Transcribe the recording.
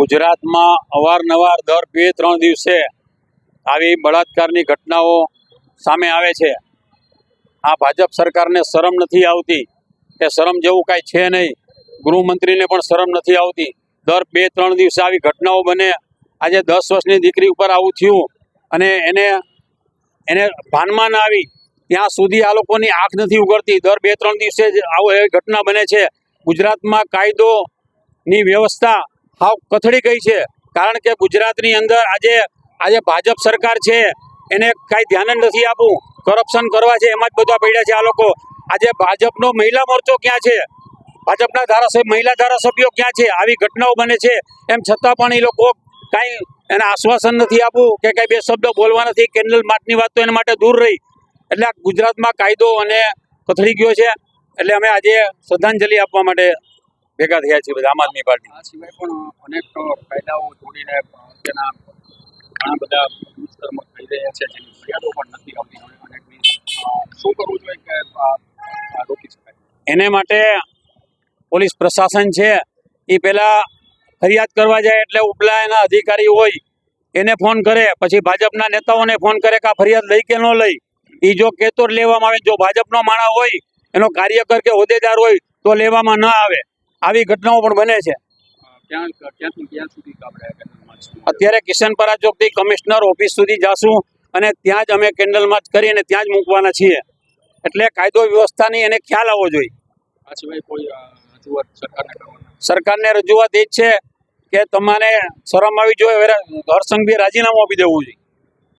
ગુજરાતમાં અવારનવાર દર બે ત્રણ દિવસે આવી બળાત્કારની ઘટનાઓ સામે આવે છે. આ ભાજપ સરકારને શરમ નથી આવતી કે શરમ જેવું કાંઈ છે નહીં. ગૃહમંત્રીને પણ શરમ નથી આવતી. દર બે ત્રણ દિવસે આવી ઘટનાઓ બને. આજે દસ વર્ષની દીકરી ઉપર આવું થયું અને એને એને ભાનમાં ના આવી. ત્યાં સુધી આ લોકોની આંખ નથી ઉગડતી. દર બે ત્રણ દિવસે આવો એવી ઘટના બને છે. ગુજરાતમાં કાયદોની વ્યવસ્થા હાવ કથળી ગઈ છે. કારણ કે ગુજરાતની અંદર આજે આજે ભાજપ સરકાર છે, એને કાંઈ ધ્યાન નથી આપવું. કરપ્શન કરવા છે, એમાં જ બધા પડ્યા છે આ લોકો. આજે ભાજપનો મહિલા મોરચો ક્યાં છે? ભાજપના ધારાસભ્ય, મહિલા ધારાસભ્યો ક્યાં છે? આવી ઘટનાઓ બને છે. એમ છતાં પણ એ લોકો કાંઈ એને આશ્વાસન નથી આપવું કે કાંઈ બે શબ્દ બોલવા નથી. કેન્ડલ માટની વાત તો એના માટે દૂર રહી. એટલે ગુજરાતમાં કાયદો અને કથળી ગયો છે. એટલે અમે આજે શ્રદ્ધાંજલિ આપવા માટે ભેગા થયા છે બધા આમ આદમી પાર્ટી. આ સિવાય પણ અનેક કાયદાઓ જોડીને તેના ઘણા બધા દુષ્કર્મ થઈ રહ્યા છે જેની ફરિયાદો પણ નથી આવતી. અને શું કરવું જોઈએ કે રોકી શકાય? એને માટે પોલીસ પ્રશાસન છે એ પહેલાં ફરિયાદ કરવા જાય એટલે ઉપલા એના અધિકારી હોય એને ફોન કરે પછી ભાજપના નેતાઓને ફોન કરે કે આ ફરિયાદ લઈ કે ન લઈ. એ જો કહેતો લેવામાં આવે જો ભાજપનો માણસ હોય એનો કાર્યકર કે હોદ્દેદાર હોય તો લેવામાં ન આવે. આવી ઘટનાઓ પણ બને છે. અત્યારે કિશનપરા ચોકથી કમિશનર ઓફિસ સુધી જાશું અને ત્યાં જ અમે કેન્ડલ માર્ચ કરીને ત્યાં જ મૂકવાના છીએ. એટલે કાયદો વ્યવસ્થાની એને ખ્યાલ આવવો જોઈએ. સરકારને રજૂઆત એ જ છે કે તમારે શરમ આવી જોઈએ હરસંઘભી રાજીનામું આપી દેવું જોઈએ.